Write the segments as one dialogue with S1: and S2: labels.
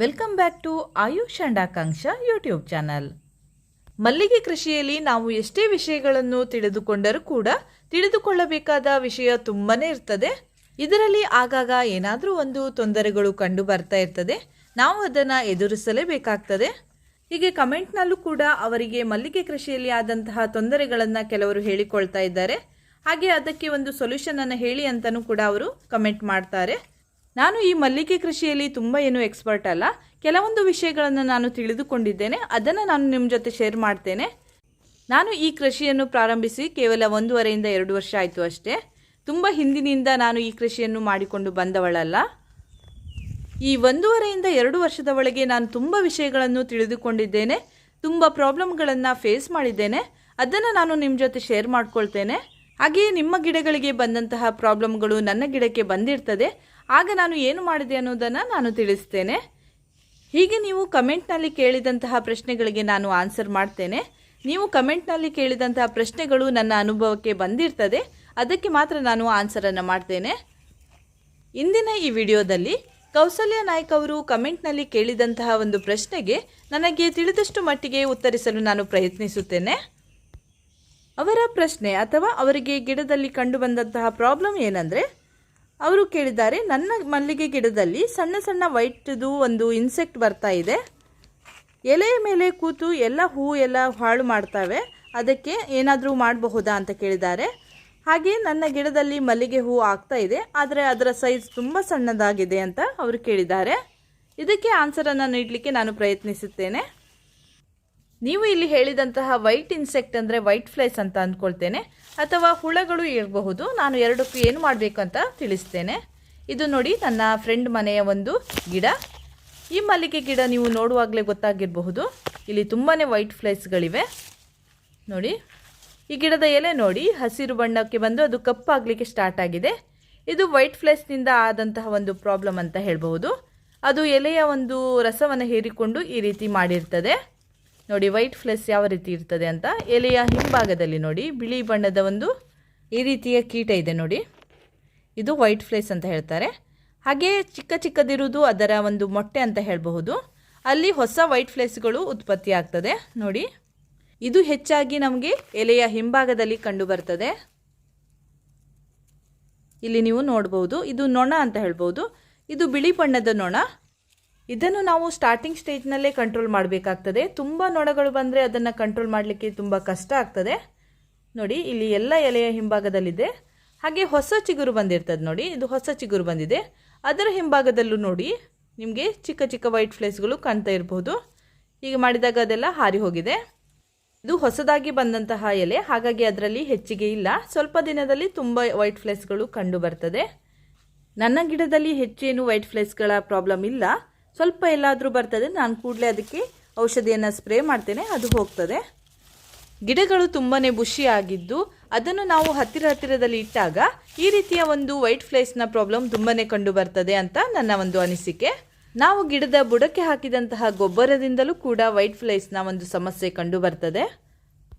S1: Welcome back to Ayush and Akanksha YouTube channel. ಮಲ್ಲಿಗೆ ಕೃಷಿಯಲ್ಲಿ ನಾವು ಎಷ್ಟೇ ವಿಷಯಗಳನ್ನು ತಿಳಿದುಕೊಂಡರೂ ಕೂಡ ತಿಳಿದುಕೊಳ್ಳಬೇಕಾದ ವಿಷಯ ತುಂಬಾ ಇರ್ತದೆ. ಇದರಲ್ಲಿ ಆಗಾಗ ಏನಾದರೂ ಒಂದು ತೊಂದರೆಗಳು ಕಂಡು ಬರ್ತಾ ಇರ್ತದೆ. ನಾವು ಅದನ್ನು ಎದುರಿಸಲೇಬೇಕಾಗ್ತದೆ. ಹೀಗೆ ಕಮೆಂಟ್ನಲ್ಲೂ ಕೂಡ ಅವರಿಗೆ ಮಲ್ಲಿಗೆ ಕೃಷಿಯಲ್ಲಿ ಆದಂತಹ ತೊಂದರೆಗಳನ್ನು ಕೆಲವರು ಹೇಳಿಕೊಳ್ತಾ ಇದ್ದಾರೆ. ಹಾಗೆ ಅದಕ್ಕೆ ಒಂದು ಸೊಲ್ಯೂಷನನ್ನು ಹೇಳಿ ಅಂತಲೂ ಕೂಡ ಅವರು ಕಮೆಂಟ್ ಮಾಡ್ತಾರೆ. ನಾನು ಈ ಮಲ್ಲಿಗೆ ಕೃಷಿಯಲ್ಲಿ ತುಂಬ ಏನು ಎಕ್ಸ್ಪರ್ಟ್ ಅಲ್ಲ. ಕೆಲವೊಂದು ವಿಷಯಗಳನ್ನು ನಾನು ತಿಳಿದುಕೊಂಡಿದ್ದೇನೆ. ಅದನ್ನು ನಾನು ನಿಮ್ಮ ಜೊತೆ ಶೇರ್ ಮಾಡ್ತೇನೆ. ನಾನು ಈ ಕೃಷಿಯನ್ನು ಪ್ರಾರಂಭಿಸಿ ಕೇವಲ ಒಂದೂವರೆಯಿಂದ ಎರಡು ವರ್ಷ ಆಯಿತು ಅಷ್ಟೇ. ತುಂಬ ಹಿಂದಿನಿಂದ ನಾನು ಈ ಕೃಷಿಯನ್ನು ಮಾಡಿಕೊಂಡು ಬಂದವಳಲ್ಲ. ಈ ಒಂದೂವರೆಯಿಂದ ಎರಡು ವರ್ಷದ ಒಳಗೆ ನಾನು ತುಂಬ ವಿಷಯಗಳನ್ನು ತಿಳಿದುಕೊಂಡಿದ್ದೇನೆ. ತುಂಬ ಪ್ರಾಬ್ಲಮ್ಗಳನ್ನು ಫೇಸ್ ಮಾಡಿದ್ದೇನೆ. ಅದನ್ನು ನಾನು ನಿಮ್ಮ ಜೊತೆ ಶೇರ್ ಮಾಡ್ಕೊಳ್ತೇನೆ. ಹಾಗೆಯೇ ನಿಮ್ಮ ಗಿಡಗಳಿಗೆ ಬಂದಂತಹ ಪ್ರಾಬ್ಲಮ್ಗಳು ನನ್ನ ಗಿಡಕ್ಕೆ ಬಂದಿರ್ತದೆ. ಆಗ ನಾನು ಏನು ಮಾಡಿದೆ ಅನ್ನೋದನ್ನು ನಾನು ತಿಳಿಸ್ತೇನೆ. ಹೀಗೆ ನೀವು ಕಮೆಂಟ್ನಲ್ಲಿ ಕೇಳಿದಂತಹ ಪ್ರಶ್ನೆಗಳಿಗೆ ನಾನು ಆನ್ಸರ್ ಮಾಡ್ತೇನೆ. ನೀವು ಕಮೆಂಟ್ನಲ್ಲಿ ಕೇಳಿದಂತಹ ಪ್ರಶ್ನೆಗಳು ನನ್ನ ಅನುಭವಕ್ಕೆ ಬಂದಿರ್ತದೆ. ಅದಕ್ಕೆ ಮಾತ್ರ ನಾನು ಆನ್ಸರನ್ನು ಮಾಡ್ತೇನೆ. ಇಂದಿನ ಈ ವಿಡಿಯೋದಲ್ಲಿ ಕೌಸಲ್ಯ ನಾಯ್ಕ ಅವರು ಕಮೆಂಟ್ನಲ್ಲಿ ಕೇಳಿದಂತಹ ಒಂದು ಪ್ರಶ್ನೆಗೆ ನನಗೆ ತಿಳಿದಷ್ಟು ಮಟ್ಟಿಗೆ ಉತ್ತರಿಸಲು ನಾನು ಪ್ರಯತ್ನಿಸುತ್ತೇನೆ. ಅವರ ಪ್ರಶ್ನೆ ಅಥವಾ ಅವರಿಗೆ ಗಿಡದಲ್ಲಿ ಕಂಡುಬಂದಂತಹ ಪ್ರಾಬ್ಲಮ್ ಏನಂದರೆ ಅವರು ಕೇಳಿದ್ದಾರೆ, ನನ್ನ ಮಲ್ಲಿಗೆ ಗಿಡದಲ್ಲಿ ಸಣ್ಣ ಸಣ್ಣ ವೈಟ್ದು ಒಂದು ಇನ್ಸೆಕ್ಟ್ ಬರ್ತಾ ಇದೆ. ಎಲೆಯ ಮೇಲೆ ಕೂತು ಎಲ್ಲ ಹೂ ಎಲ್ಲ ಹಾಳು ಮಾಡ್ತವೆ. ಅದಕ್ಕೆ ಏನಾದರೂ ಮಾಡಬಹುದಾ ಅಂತ ಕೇಳಿದ್ದಾರೆ. ಹಾಗೆ ನನ್ನ ಗಿಡದಲ್ಲಿ ಮಲ್ಲಿಗೆ ಹೂ ಆಗ್ತಾ ಇದೆ. ಆದರೆ ಅದರ ಸೈಜ್ ತುಂಬ ಸಣ್ಣದಾಗಿದೆ ಅಂತ ಅವರು ಕೇಳಿದ್ದಾರೆ. ಇದಕ್ಕೆ ಆನ್ಸರನ್ನು ನೀಡಲಿಕ್ಕೆ ನಾನು ಪ್ರಯತ್ನಿಸುತ್ತೇನೆ. ನೀವು ಇಲ್ಲಿ ಹೇಳಿದಂತಹ ವೈಟ್ ಇನ್ಸೆಕ್ಟ್ ಅಂದರೆ ವೈಟ್ ಫ್ಲೈಸ್ ಅಂತ ಅಂದ್ಕೊಳ್ತೇನೆ. ಅಥವಾ ಹುಳಗಳು ಇರಬಹುದು. ನಾನು ಎರಡಕ್ಕೂ ಏನು ಮಾಡಬೇಕು ಅಂತ ತಿಳಿಸ್ತೇನೆ. ಇದು ನೋಡಿ, ನನ್ನ ಫ್ರೆಂಡ್ ಮನೆಯ ಒಂದು ಗಿಡ. ಈ ಮಲ್ಲಿಗೆ ಗಿಡ ನೀವು ನೋಡುವಾಗಲೇ ಗೊತ್ತಾಗಿರಬಹುದು. ಇಲ್ಲಿ ತುಂಬಾ ವೈಟ್ ಫ್ಲೈಸ್ಗಳಿವೆ ನೋಡಿ, ಈ ಗಿಡದ ಎಲೆ ನೋಡಿ, ಹಸಿರು ಬಣ್ಣಕ್ಕೆ ಬಂದು ಅದು ಕಪ್ಪಾಗಲಿಕ್ಕೆ ಸ್ಟಾರ್ಟ್ ಆಗಿದೆ. ಇದು ವೈಟ್ ಫ್ಲೈಸ್ನಿಂದ ಆದಂತಹ ಒಂದು ಪ್ರಾಬ್ಲಮ್ ಅಂತ ಹೇಳಬಹುದು. ಅದು ಎಲೆಯ ಒಂದು ರಸವನ್ನು ಹೀರಿಕೊಂಡು ಈ ರೀತಿ ಮಾಡಿರ್ತದೆ. ನೋಡಿ ವೈಟ್ ಫ್ಲೆಸ್ ಯಾವ ರೀತಿ ಇರ್ತದೆ ಅಂತ ಎಲೆಯ ಹಿಂಭಾಗದಲ್ಲಿ ನೋಡಿ, ಬಿಳಿ ಬಣ್ಣದ ಒಂದು ಈ ರೀತಿಯ ಕೀಟ ಇದೆ ನೋಡಿ. ಇದು ವೈಟ್ ಫ್ಲೇಸ್ ಅಂತ ಹೇಳ್ತಾರೆ. ಹಾಗೆ ಚಿಕ್ಕ ಚಿಕ್ಕದಿರುವುದು ಅದರ ಒಂದು ಮೊಟ್ಟೆ ಅಂತ ಹೇಳಬಹುದು. ಅಲ್ಲಿ ಹೊಸ ವೈಟ್ ಫ್ಲೇಸ್ಗಳು ಉತ್ಪತ್ತಿ ಆಗ್ತದೆ ನೋಡಿ. ಇದು ಹೆಚ್ಚಾಗಿ ನಮಗೆ ಎಲೆಯ ಹಿಂಭಾಗದಲ್ಲಿ ಕಂಡು ಬರ್ತದೆ. ಇಲ್ಲಿ ನೀವು ನೋಡಬಹುದು, ಇದು ನೊಣ ಅಂತ ಹೇಳ್ಬೋದು ಇದು ಬಿಳಿ ಬಣ್ಣದ ನೊಣ. ಇದನ್ನು ನಾವು ಸ್ಟಾರ್ಟಿಂಗ್ ಸ್ಟೇಜ್ನಲ್ಲೇ ಕಂಟ್ರೋಲ್ ಮಾಡಬೇಕಾಗ್ತದೆ. ತುಂಬ ನೊಣಗಳು ಬಂದರೆ ಅದನ್ನು ಕಂಟ್ರೋಲ್ ಮಾಡಲಿಕ್ಕೆ ತುಂಬ ಕಷ್ಟ ಆಗ್ತದೆ. ನೋಡಿ, ಇಲ್ಲಿ ಎಲ್ಲ ಎಲೆಯ ಹಿಂಭಾಗದಲ್ಲಿದೆ. ಹಾಗೆ ಹೊಸ ಚಿಗುರು ಬಂದಿರ್ತದೆ ನೋಡಿ, ಇದು ಹೊಸ ಚಿಗುರು ಬಂದಿದೆ. ಅದರ ಹಿಂಭಾಗದಲ್ಲೂ ನೋಡಿ, ನಿಮಗೆ ಚಿಕ್ಕ ಚಿಕ್ಕ ವೈಟ್ ಫ್ಲೇಸ್ಗಳು ಕಾಣ್ತಾ ಇರಬಹುದು ಹೀಗೆ ಮಾಡಿದಾಗ ಅದೆಲ್ಲ ಹಾರಿ ಹೋಗಿದೆ. ಇದು ಹೊಸದಾಗಿ ಬಂದಂತಹ ಎಲೆ, ಹಾಗಾಗಿ ಅದರಲ್ಲಿ ಹೆಚ್ಚಿಗೆ ಇಲ್ಲ. ಸ್ವಲ್ಪ ದಿನದಲ್ಲಿ ತುಂಬ ವೈಟ್ ಫ್ಲೇಸ್ಗಳು ಕಂಡು ಬರ್ತದೆ. ನನ್ನ ಗಿಡದಲ್ಲಿ ಹೆಚ್ಚೇನು ವೈಟ್ ಫ್ಲೇಸ್ಗಳ ಪ್ರಾಬ್ಲಮ್ ಇಲ್ಲ. ಸ್ವಲ್ಪ ಎಲ್ಲಾದರೂ ಬರ್ತದೆ, ನಾನು ಕೂಡಲೇ ಅದಕ್ಕೆ ಔಷಧಿಯನ್ನು ಸ್ಪ್ರೇ ಮಾಡ್ತೇನೆ, ಅದು ಹೋಗ್ತದೆ. ಗಿಡಗಳು ತುಂಬಾ ಬುಷಿಯಾಗಿದ್ದು ಅದನ್ನು ನಾವು ಹತ್ತಿರ ಹತ್ತಿರದಲ್ಲಿ ಇಟ್ಟಾಗ ಈ ರೀತಿಯ ಒಂದು ವೈಟ್ ಫ್ಲೇಸ್ನ ಪ್ರಾಬ್ಲಮ್ ತುಂಬಾ ಕಂಡು ಬರ್ತದೆ ಅಂತ ನನ್ನ ಒಂದು ಅನಿಸಿಕೆ. ನಾವು ಗಿಡದ ಬುಡಕ್ಕೆ ಹಾಕಿದಂತಹ ಗೊಬ್ಬರದಿಂದಲೂ ಕೂಡ ವೈಟ್ ಫ್ಲೇಸ್ನ ಒಂದು ಸಮಸ್ಯೆ ಕಂಡು ಬರ್ತದೆ.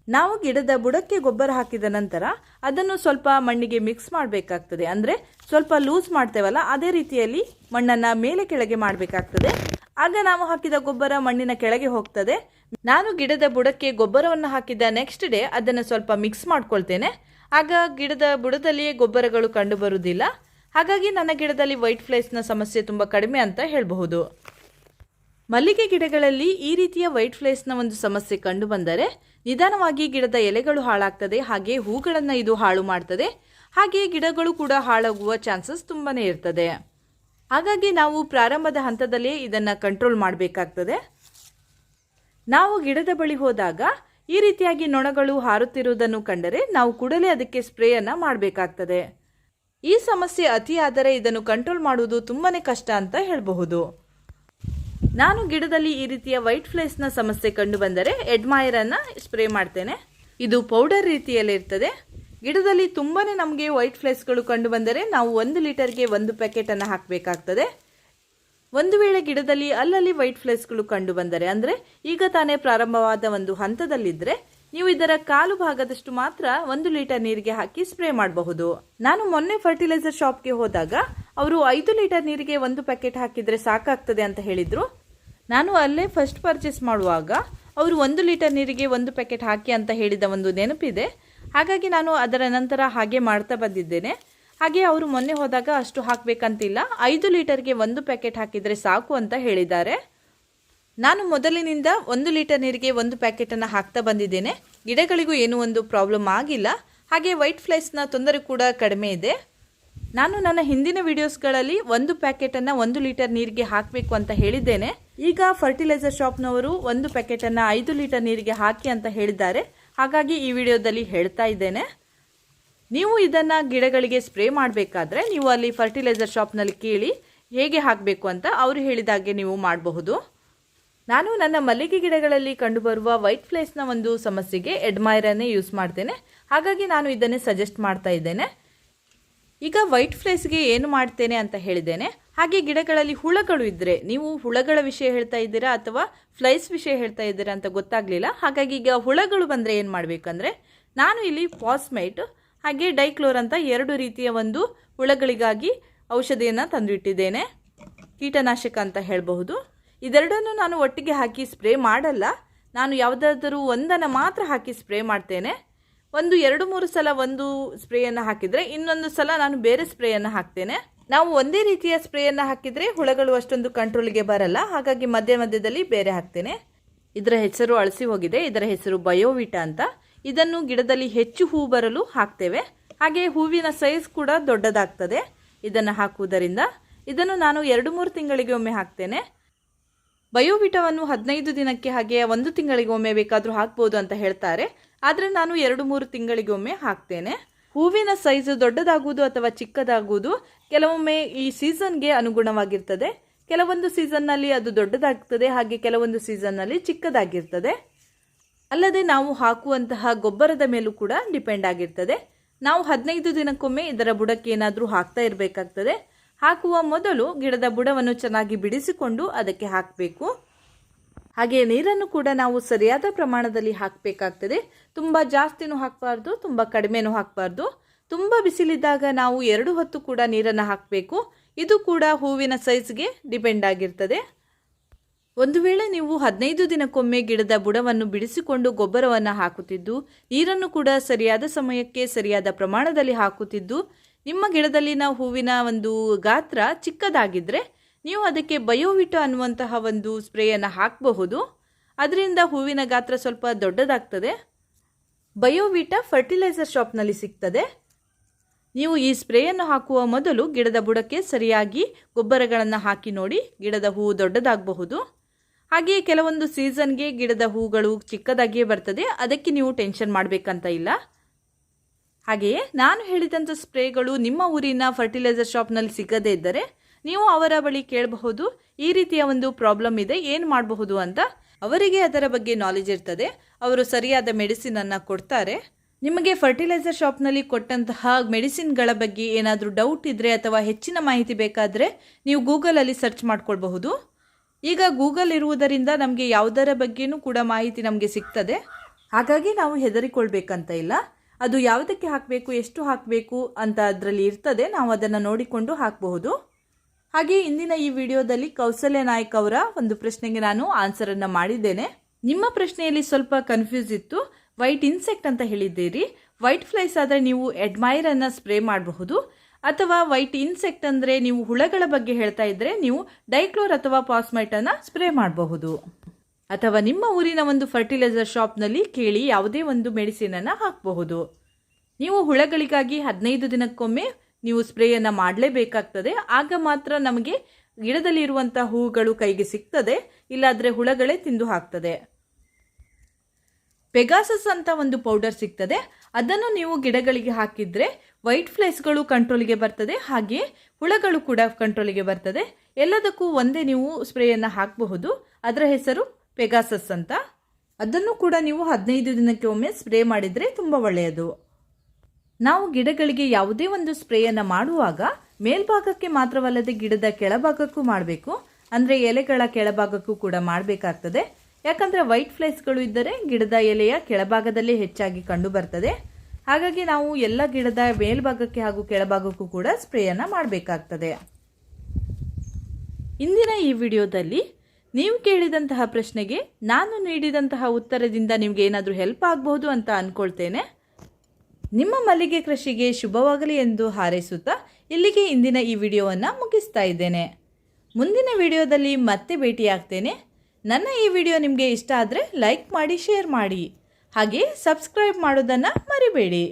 S1: ನಾವು ಗಿಡದ ಬುಡಕ್ಕೆ ಗೊಬ್ಬರ ಹಾಕಿದ ನಂತರ ಅದನ್ನು ಸ್ವಲ್ಪ ಮಣ್ಣಿಗೆ ಮಿಕ್ಸ್ ಮಾಡಬೇಕಾಗ್ತದೆ. ಅಂದರೆ ಸ್ವಲ್ಪ ಲೂಸ್ ಮಾಡ್ತೇವಲ್ಲ, ಅದೇ ರೀತಿಯಲ್ಲಿ ಮಣ್ಣನ್ನು ಮೇಲೆ ಕೆಳಗೆ ಮಾಡಬೇಕಾಗ್ತದೆ. ಆಗ ನಾವು ಹಾಕಿದ ಗೊಬ್ಬರ ಮಣ್ಣಿನ ಕೆಳಗೆ ಹೋಗ್ತದೆ. ನಾನು ಗಿಡದ ಬುಡಕ್ಕೆ ಗೊಬ್ಬರವನ್ನು ಹಾಕಿದ ನೆಕ್ಸ್ಟ್ ಡೇ ಅದನ್ನು ಸ್ವಲ್ಪ ಮಿಕ್ಸ್ ಮಾಡ್ಕೊಳ್ತೇನೆ. ಆಗ ಗಿಡದ ಬುಡದಲ್ಲಿಯೇ ಗೊಬ್ಬರಗಳು ಕಂಡು ಬರುವುದಿಲ್ಲ. ಹಾಗಾಗಿ ನನ್ನ ಗಿಡದಲ್ಲಿ ವೈಟ್ ಫ್ಲೇಸ್ನ ಸಮಸ್ಯೆ ತುಂಬ ಕಡಿಮೆ ಅಂತ ಹೇಳಬಹುದು. ಮಲ್ಲಿಗೆ ಗಿಡಗಳಲ್ಲಿ ಈ ರೀತಿಯ ವೈಟ್ ಫ್ಲೇಸ್ನ ಒಂದು ಸಮಸ್ಯೆ ಕಂಡು ಬಂದರೆ ನಿಧಾನವಾಗಿ ಗಿಡದ ಎಲೆಗಳು ಹಾಳಾಗ್ತದೆ, ಹಾಗೆ ಹೂಗಳನ್ನು ಇದು ಹಾಳು ಮಾಡ್ತದೆ. ಹಾಗೆ ಗಿಡಗಳು ಕೂಡ ಹಾಳಾಗುವ ಚಾನ್ಸಸ್ ತುಂಬಾ ಇರ್ತದೆ. ಹಾಗಾಗಿ ನಾವು ಪ್ರಾರಂಭದ ಹಂತದಲ್ಲೇ ಇದನ್ನು ಕಂಟ್ರೋಲ್ ಮಾಡಬೇಕಾಗ್ತದೆ. ನಾವು ಗಿಡದ ಬಳಿ ಹೋದಾಗ ಈ ರೀತಿಯಾಗಿ ನೊಣಗಳು ಹಾರುತ್ತಿರುವುದನ್ನು ಕಂಡರೆ ನಾವು ಕೂಡಲೇ ಅದಕ್ಕೆ ಸ್ಪ್ರೇಯನ್ನು ಮಾಡಬೇಕಾಗ್ತದೆ. ಈ ಸಮಸ್ಯೆ ಅತಿಯಾದರೆ ಇದನ್ನು ಕಂಟ್ರೋಲ್ ಮಾಡುವುದು ತುಂಬಾನೇ ಕಷ್ಟ ಅಂತ ಹೇಳಬಹುದು. ನಾನು ಗಿಡದಲ್ಲಿ ಈ ರೀತಿಯ ವೈಟ್ ಫ್ಲೇಸ್ನ ಸಮಸ್ಯೆ ಕಂಡು ಬಂದರೆ ಎಡ್ಮೈರನ್ನು ಸ್ಪ್ರೇ ಮಾಡ್ತೇನೆ. ಇದು ಪೌಡರ್ ರೀತಿಯಲ್ಲಿ ಇರ್ತದೆ. ಗಿಡದಲ್ಲಿ ತುಂಬಾನೇ ನಮಗೆ ವೈಟ್ ಫ್ಲೇಸ್ಗಳು ಕಂಡು ಬಂದರೆ ನಾವು ಒಂದು ಲೀಟರ್ಗೆ ಒಂದು ಪ್ಯಾಕೆಟನ್ನು ಹಾಕಬೇಕಾಗ್ತದೆ. ಒಂದು ವೇಳೆ ಗಿಡದಲ್ಲಿ ಅಲ್ಲಲ್ಲಿ ವೈಟ್ ಫ್ಲೇಸ್ಗಳು ಕಂಡು ಬಂದರೆ ಅಂದರೆ ಈಗ ತಾನೇ ಪ್ರಾರಂಭವಾದ ಒಂದು ಹಂತದಲ್ಲಿದ್ದರೆ ನೀವು ಇದರ ಕಾಲು ಭಾಗದಷ್ಟು ಮಾತ್ರ ಒಂದು ಲೀಟರ್ ನೀರಿಗೆ ಹಾಕಿ ಸ್ಪ್ರೇ ಮಾಡಬಹುದು. ನಾನು ಮೊನ್ನೆ ಫರ್ಟಿಲೈಸರ್ ಶಾಪ್ಗೆ ಹೋದಾಗ ಅವರು ಐದು ಲೀಟರ್ ನೀರಿಗೆ ಒಂದು ಪ್ಯಾಕೆಟ್ ಹಾಕಿದರೆ ಸಾಕಾಗ್ತದೆ ಅಂತ ಹೇಳಿದರು. ನಾನು ಅಲ್ಲೇ ಫಸ್ಟ್ ಪರ್ಚೇಸ್ ಮಾಡುವಾಗ ಅವರು ಒಂದು ಲೀಟರ್ ನೀರಿಗೆ ಒಂದು ಪ್ಯಾಕೆಟ್ ಹಾಕಿ ಅಂತ ಹೇಳಿದ ಒಂದು ನೆನಪಿದೆ. ಹಾಗಾಗಿ ನಾನು ಅದರ ನಂತರ ಹಾಗೆ ಮಾಡ್ತಾ ಬಂದಿದ್ದೇನೆ. ಹಾಗೆ ಅವರು ಮೊನ್ನೆ ಹೋದಾಗ ಅಷ್ಟು ಹಾಕಬೇಕಂತಿಲ್ಲ. ಐದು ಲೀಟರ್ಗೆ ಒಂದು ಪ್ಯಾಕೆಟ್ ಹಾಕಿದರೆ ಸಾಕು ಅಂತ ಹೇಳಿದ್ದಾರೆ. ನಾನು ಮೊದಲಿನಿಂದ ಒಂದು ಲೀಟರ್ ನೀರಿಗೆ ಒಂದು ಪ್ಯಾಕೆಟನ್ನು ಹಾಕ್ತಾ ಬಂದಿದ್ದೇನೆ. ಗಿಡಗಳಿಗೂ ಏನೂ ಒಂದು ಪ್ರಾಬ್ಲಮ್ ಆಗಿಲ್ಲ. ಹಾಗೆ ವೈಟ್ ಫ್ಲೈಸ್ನ ತೊಂದರೆ ಕೂಡ ಕಡಿಮೆ ಇದೆ. ನಾನು ನನ್ನ ಹಿಂದಿನ ವಿಡಿಯೋಸ್ಗಳಲ್ಲಿ ಒಂದು ಪ್ಯಾಕೆಟನ್ನು ಒಂದು ಲೀಟರ್ ನೀರಿಗೆ ಹಾಕಬೇಕು ಅಂತ ಹೇಳಿದ್ದೇನೆ. ಈಗ ಫರ್ಟಿಲೈಸರ್ ಶಾಪ್ನವರು ಒಂದು ಪ್ಯಾಕೆಟನ್ನು ಐದು ಲೀಟರ್ ನೀರಿಗೆ ಹಾಕಿ ಅಂತ ಹೇಳಿದ್ದಾರೆ. ಹಾಗಾಗಿ ಈ ವಿಡಿಯೋದಲ್ಲಿ ಹೇಳ್ತಾ ಇದ್ದೇನೆ. ನೀವು ಇದನ್ನು ಗಿಡಗಳಿಗೆ ಸ್ಪ್ರೇ ಮಾಡಬೇಕಾದ್ರೆ ನೀವು ಅಲ್ಲಿ ಫರ್ಟಿಲೈಸರ್ ಶಾಪ್ನಲ್ಲಿ ಕೇಳಿ ಹೇಗೆ ಹಾಕಬೇಕು ಅಂತ ಅವರು ಹೇಳಿದಾಗೆ ನೀವು ಮಾಡಬಹುದು. ನಾನು ನನ್ನ ಮಲ್ಲಿಗೆ ಗಿಡಗಳಲ್ಲಿ ಕಂಡುಬರುವ ವೈಟ್ ಫ್ಲೇಸ್ನ ಒಂದು ಸಮಸ್ಯೆಗೆ ಎಡ್ಮೈರನ್ನೇ ಯೂಸ್ ಮಾಡ್ತೇನೆ. ಹಾಗಾಗಿ ನಾನು ಇದನ್ನೇ ಸಜೆಸ್ಟ್ ಮಾಡ್ತಾ ಇದ್ದೇನೆ. ಈಗ ವೈಟ್ ಫ್ಲೈಸ್ಗೆ ಏನು ಮಾಡ್ತೇನೆ ಅಂತ ಹೇಳಿದ್ದೇನೆ. ಹಾಗೆ ಗಿಡಗಳಲ್ಲಿ ಹುಳಗಳು ಇದ್ದರೆ ನೀವು ಹುಳಗಳ ವಿಷಯ ಹೇಳ್ತಾ ಇದ್ದೀರಾ ಅಥವಾ ಫ್ಲೈಸ್ ವಿಷಯ ಹೇಳ್ತಾ ಇದ್ದೀರಾ ಅಂತ ಗೊತ್ತಾಗಲಿಲ್ಲ. ಹಾಗಾಗಿ ಈಗ ಹುಳಗಳು ಬಂದರೆ ಏನು ಮಾಡಬೇಕಂದ್ರೆ, ನಾನು ಇಲ್ಲಿ ಪಾಸ್ಮೈಟ್ ಹಾಗೆ ಡೈಕ್ಲೋರ್ ಅಂತ ಎರಡು ರೀತಿಯ ಒಂದು ಹುಳಗಳಿಗಾಗಿ ಔಷಧಿಯನ್ನು ತಂದಿಟ್ಟಿದ್ದೇನೆ. ಕೀಟನಾಶಕ ಅಂತ ಹೇಳಬಹುದು. ಇದೆರಡನ್ನು ನಾನು ಒಟ್ಟಿಗೆ ಹಾಕಿ ಸ್ಪ್ರೇ ಮಾಡಲ್ಲ. ನಾನು ಯಾವುದಾದರೂ ಒಂದನ್ನು ಮಾತ್ರ ಹಾಕಿ ಸ್ಪ್ರೇ ಮಾಡ್ತೇನೆ. ಒಂದು ಎರಡು ಮೂರು ಸಲ ಒಂದು ಸ್ಪ್ರೇಯನ್ನು ಹಾಕಿದರೆ ಇನ್ನೊಂದು ಸಲ ನಾನು ಬೇರೆ ಸ್ಪ್ರೇಯನ್ನು ಹಾಕ್ತೇನೆ. ನಾವು ಒಂದೇ ರೀತಿಯ ಸ್ಪ್ರೇಯನ್ನು ಹಾಕಿದರೆ ಹುಳಗಳು ಅಷ್ಟೊಂದು ಕಂಟ್ರೋಲ್ಗೆ ಬರಲ್ಲ. ಹಾಗಾಗಿ ಮಧ್ಯ ಮಧ್ಯದಲ್ಲಿ ಬೇರೆ ಹಾಕ್ತೇನೆ. ಇದರ ಹೆಸರು ಅಳಸಿ ಹೋಗಿದೆ. ಇದರ ಹೆಸರು ಬಯೋವಿಟ ಅಂತ. ಇದನ್ನು ಗಿಡದಲ್ಲಿ ಹೆಚ್ಚು ಹೂ ಬರಲು ಹಾಕ್ತೇವೆ. ಹಾಗೆ ಹೂವಿನ ಸೈಜ್ ಕೂಡ ದೊಡ್ಡದಾಗ್ತದೆ. ಇದನ್ನು ಹಾಕುವುದರಿಂದ ಇದನ್ನು ನಾನು ಎರಡು ಮೂರು ತಿಂಗಳಿಗೆ ಒಮ್ಮೆ ಹಾಕ್ತೇನೆ. ಬಯೋವಿಟವನ್ನು ಹದಿನೈದು ದಿನಕ್ಕೆ ಹಾಗೆ ಒಂದು ತಿಂಗಳಿಗೆ ಒಮ್ಮೆ ಬೇಕಾದರೂ ಹಾಕ್ಬೋದು ಅಂತ ಹೇಳ್ತಾರೆ. ಆದರೆ ನಾನು ಎರಡು ಮೂರು ತಿಂಗಳಿಗೊಮ್ಮೆ ಹಾಕ್ತೇನೆ. ಹೂವಿನ ಸೈಜು ದೊಡ್ಡದಾಗುವುದು ಅಥವಾ ಚಿಕ್ಕದಾಗುವುದು ಕೆಲವೊಮ್ಮೆ ಈ ಸೀಸನ್ಗೆ ಅನುಗುಣವಾಗಿರ್ತದೆ. ಕೆಲವೊಂದು ಸೀಸನ್ನಲ್ಲಿ ಅದು ದೊಡ್ಡದಾಗ್ತದೆ, ಹಾಗೆ ಕೆಲವೊಂದು ಸೀಸನ್ನಲ್ಲಿ ಚಿಕ್ಕದಾಗಿರ್ತದೆ. ಅಲ್ಲದೆ ನಾವು ಹಾಕುವಂತಹ ಗೊಬ್ಬರದ ಮೇಲೂ ಕೂಡ ಡಿಪೆಂಡ್ ಆಗಿರ್ತದೆ. ನಾವು ಹದಿನೈದು ದಿನಕ್ಕೊಮ್ಮೆ ಇದರ ಬುಡಕ್ಕೆ ಏನಾದರೂ ಹಾಕ್ತಾ ಇರಬೇಕಾಗ್ತದೆ. ಹಾಕುವ ಮೊದಲು ಗಿಡದ ಬುಡವನ್ನು ಚೆನ್ನಾಗಿ ಬಿಡಿಸಿಕೊಂಡು ಅದಕ್ಕೆ ಹಾಕಬೇಕು. ಹಾಗೆ ನೀರನ್ನು ಕೂಡ ನಾವು ಸರಿಯಾದ ಪ್ರಮಾಣದಲ್ಲಿ ಹಾಕಬೇಕಾಗ್ತದೆ. ತುಂಬ ಜಾಸ್ತಿನೂ ಹಾಕಬಾರ್ದು, ತುಂಬ ಕಡಿಮೆನೂ ಹಾಕಬಾರ್ದು. ತುಂಬ ಬಿಸಿಲಿದ್ದಾಗ ನಾವು ಎರಡು ಹೊತ್ತು ಕೂಡ ನೀರನ್ನು ಹಾಕಬೇಕು. ಇದು ಕೂಡ ಹೂವಿನ ಸೈಜ್ಗೆ ಡಿಪೆಂಡ್ ಆಗಿರ್ತದೆ. ಒಂದು ವೇಳೆ ನೀವು ಹದಿನೈದು ದಿನಕ್ಕೊಮ್ಮೆ ಗಿಡದ ಬುಡವನ್ನು ಬಿಡಿಸಿಕೊಂಡು ಗೊಬ್ಬರವನ್ನು ಹಾಕುತ್ತಿದ್ದು, ನೀರನ್ನು ಕೂಡ ಸರಿಯಾದ ಸಮಯಕ್ಕೆ ಸರಿಯಾದ ಪ್ರಮಾಣದಲ್ಲಿ ಹಾಕುತ್ತಿದ್ದು, ನಿಮ್ಮ ಗಿಡದಲ್ಲಿನ ಹೂವಿನ ಒಂದು ಗಾತ್ರ ಚಿಕ್ಕದಾಗಿದ್ದರೆ ನೀವು ಅದಕ್ಕೆ ಬಯೋವಿಟ ಅನ್ನುವಂತಹ ಒಂದು ಸ್ಪ್ರೇಯನ್ನು ಹಾಕಬಹುದು. ಅದರಿಂದ ಹೂವಿನ ಗಾತ್ರ ಸ್ವಲ್ಪ ದೊಡ್ಡದಾಗ್ತದೆ. ಬಯೋವಿಟ ಫರ್ಟಿಲೈಸರ್ ಶಾಪ್ನಲ್ಲಿ ಸಿಗ್ತದೆ. ನೀವು ಈ ಸ್ಪ್ರೇಯನ್ನು ಹಾಕುವ ಮೊದಲು ಗಿಡದ ಬುಡಕ್ಕೆ ಸರಿಯಾಗಿ ಗೊಬ್ಬರಗಳನ್ನು ಹಾಕಿ ನೋಡಿ ಗಿಡದ ಹೂವು ದೊಡ್ಡದಾಗಬಹುದು. ಹಾಗೆಯೇ ಕೆಲವೊಂದು ಸೀಸನ್ಗೆ ಗಿಡದ ಹೂಗಳು ಚಿಕ್ಕದಾಗಿಯೇ ಬರ್ತದೆ. ಅದಕ್ಕೆ ನೀವು ಟೆನ್ಷನ್ ಮಾಡಬೇಕಂತ ಇಲ್ಲ. ಹಾಗೆಯೇ ನಾನು ಹೇಳಿದಂಥ ಸ್ಪ್ರೇಗಳು ನಿಮ್ಮ ಊರಿನ ಫರ್ಟಿಲೈಸರ್ ಶಾಪ್ನಲ್ಲಿ ಸಿಗದೇ ಇದ್ದರೆ ನೀವು ಅವರ ಬಳಿ ಕೇಳಬಹುದು, ಈ ರೀತಿಯ ಒಂದು ಪ್ರಾಬ್ಲಮ್ ಇದೆ, ಏನು ಮಾಡಬಹುದು ಅಂತ. ಅವರಿಗೆ ಅದರ ಬಗ್ಗೆ ನಾಲೆಜ್ ಇರ್ತದೆ. ಅವರು ಸರಿಯಾದ ಮೆಡಿಸಿನನ್ನು ಕೊಡ್ತಾರೆ. ನಿಮಗೆ ಫರ್ಟಿಲೈಸರ್ ಶಾಪ್ನಲ್ಲಿ ಕೊಟ್ಟಂತಹ ಮೆಡಿಸಿನ್ಗಳ ಬಗ್ಗೆ ಏನಾದರೂ ಡೌಟ್ ಇದ್ದರೆ ಅಥವಾ ಹೆಚ್ಚಿನ ಮಾಹಿತಿ ಬೇಕಾದರೆ ನೀವು ಗೂಗಲಲ್ಲಿ ಸರ್ಚ್ ಮಾಡ್ಕೊಳ್ಬಹುದು. ಈಗ ಗೂಗಲ್ ಇರುವುದರಿಂದ ನಮಗೆ ಯಾವುದರ ಬಗ್ಗೆನೂ ಕೂಡ ಮಾಹಿತಿ ನಮಗೆ ಸಿಗ್ತದೆ. ಹಾಗಾಗಿ ನಾವು ಹೆದರಿಕೊಳ್ಬೇಕಂತ ಇಲ್ಲ. ಅದು ಯಾವುದಕ್ಕೆ ಹಾಕಬೇಕು, ಎಷ್ಟು ಹಾಕಬೇಕು ಅಂತ ಅದರಲ್ಲಿ ಇರ್ತದೆ. ನಾವು ಅದನ್ನು ನೋಡಿಕೊಂಡು ಹಾಕಬಹುದು. ಹಾಗೆ ಇಂದಿನ ಈ ವಿಡಿಯೋದಲ್ಲಿ ಕೌಸಲ್ಯ ನಾಯ್ಕ್ ಅವರ ಒಂದು ಪ್ರಶ್ನೆಗೆ ನಾನು ಆನ್ಸರನ್ನು ಮಾಡಿದ್ದೇನೆ. ನಿಮ್ಮ ಪ್ರಶ್ನೆಯಲ್ಲಿ ಸ್ವಲ್ಪ ಕನ್ಫ್ಯೂಸ್ ಇತ್ತು. ವೈಟ್ ಇನ್ಸೆಕ್ಟ್ ಅಂತ ಹೇಳಿದ್ದೀರಿ. ವೈಟ್ ಫ್ಲೈಸ್ ಆದರೆ ನೀವು ಎಡ್ಮೈರನ್ನು ಸ್ಪ್ರೇ ಮಾಡಬಹುದು. ಅಥವಾ ವೈಟ್ ಇನ್ಸೆಕ್ಟ್ ಅಂದರೆ ನೀವು ಹುಳಗಳ ಬಗ್ಗೆ ಹೇಳ್ತಾ ಇದ್ದರೆ ನೀವು ಡೈಕ್ಲೋರ್ ಅಥವಾ ಪಾಸ್ಮೈಟನ್ನು ಸ್ಪ್ರೇ ಮಾಡಬಹುದು. ಅಥವಾ ನಿಮ್ಮ ಊರಿನ ಒಂದು ಫರ್ಟಿಲೈಸರ್ ಶಾಪ್ನಲ್ಲಿ ಕೇಳಿ ಯಾವುದೇ ಒಂದು ಮೆಡಿಸಿನನ್ನು ಹಾಕಬಹುದು. ನೀವು ಹುಳಗಳಿಗಾಗಿ ಹದಿನೈದು ದಿನಕ್ಕೊಮ್ಮೆ ನೀವು ಸ್ಪ್ರೇಯನ್ನು ಮಾಡಲೇಬೇಕಾಗ್ತದೆ. ಆಗ ಮಾತ್ರ ನಮಗೆ ಗಿಡದಲ್ಲಿರುವಂಥ ಹೂಗಳು ಕೈಗೆ ಸಿಗ್ತದೆ, ಇಲ್ಲಾದರೆ ಹುಳಗಳೇ ತಿಂದು ಹಾಕ್ತದೆ. ಪೆಗಾಸಸ್ ಅಂತ ಒಂದು ಪೌಡರ್ ಸಿಗ್ತದೆ. ಅದನ್ನು ನೀವು ಗಿಡಗಳಿಗೆ ಹಾಕಿದ್ರೆ ವೈಟ್ ಫ್ಲೈಸ್ಗಳು ಕಂಟ್ರೋಲಿಗೆ ಬರ್ತದೆ, ಹಾಗೆ ಹುಳಗಳು ಕೂಡ ಕಂಟ್ರೋಲಿಗೆ ಬರ್ತದೆ. ಎಲ್ಲದಕ್ಕೂ ಒಂದೇ ನೀವು ಸ್ಪ್ರೇಯನ್ನು ಹಾಕಬಹುದು. ಅದರ ಹೆಸರು ಪೆಗಾಸಸ್ ಅಂತ. ಅದನ್ನು ಕೂಡ ನೀವು ಹದಿನೈದು ದಿನಕ್ಕೆ ಒಮ್ಮೆ ಸ್ಪ್ರೇ ಮಾಡಿದರೆ ತುಂಬ ಒಳ್ಳೆಯದು. ನಾವು ಗಿಡಗಳಿಗೆ ಯಾವುದೇ ಒಂದು ಸ್ಪ್ರೇಯನ್ನು ಮಾಡುವಾಗ ಮೇಲ್ಭಾಗಕ್ಕೆ ಮಾತ್ರವಲ್ಲದೆ ಗಿಡದ ಕೆಳಭಾಗಕ್ಕೂ ಮಾಡಬೇಕು. ಅಂದರೆ ಎಲೆಗಳ ಕೆಳಭಾಗಕ್ಕೂ ಕೂಡ ಮಾಡಬೇಕಾಗ್ತದೆ. ಯಾಕಂದರೆ ವೈಟ್ ಫ್ಲೇಸ್ಗಳು ಇದ್ದರೆ ಗಿಡದ ಎಲೆಯ ಕೆಳಭಾಗದಲ್ಲಿ ಹೆಚ್ಚಾಗಿ ಕಂಡು ಬರ್ತದೆ ಹಾಗಾಗಿ ನಾವು ಎಲ್ಲ ಗಿಡದ ಮೇಲ್ಭಾಗಕ್ಕೆ ಹಾಗೂ ಕೆಳಭಾಗಕ್ಕೂ ಕೂಡ ಸ್ಪ್ರೇಯನ್ನು ಮಾಡಬೇಕಾಗ್ತದೆ. ಇಂದಿನ ಈ ವಿಡಿಯೋದಲ್ಲಿ ನೀವು ಕೇಳಿದಂತಹ ಪ್ರಶ್ನೆಗೆ ನಾನು ನೀಡಿದಂತಹ ಉತ್ತರದಿಂದ ನಿಮಗೆ ಏನಾದರೂ ಹೆಲ್ಪ್ ಆಗಬಹುದು ಅಂತ ಅಂದ್ಕೊಳ್ತೇನೆ ನಿಮ್ಮ ಮಲ್ಲಿಗೆ ಕೃಷಿಗೆ ಶುಭವಾಗಲಿ ಎಂದು ಹಾರೈಸುತ್ತಾ ಇಲ್ಲಿಗೆ ಇಂದಿನ ಈ ವಿಡಿಯೋವನ್ನು ಮುಗಿಸ್ತಾ ಇದ್ದೇನೆ. ಮುಂದಿನ ವಿಡಿಯೋದಲ್ಲಿ ಮತ್ತೆ ಭೇಟಿಯಾಗ್ತೇನೆ. ನನ್ನ ಈ ವಿಡಿಯೋ ನಿಮಗೆ ಇಷ್ಟ ಆದರೆ ಲೈಕ್ ಮಾಡಿ, ಶೇರ್ ಮಾಡಿ. ಹಾಗೆ ಸಬ್ಸ್ಕ್ರೈಬ್ ಮಾಡೋದನ್ನು ಮರಿಬೇಡಿ.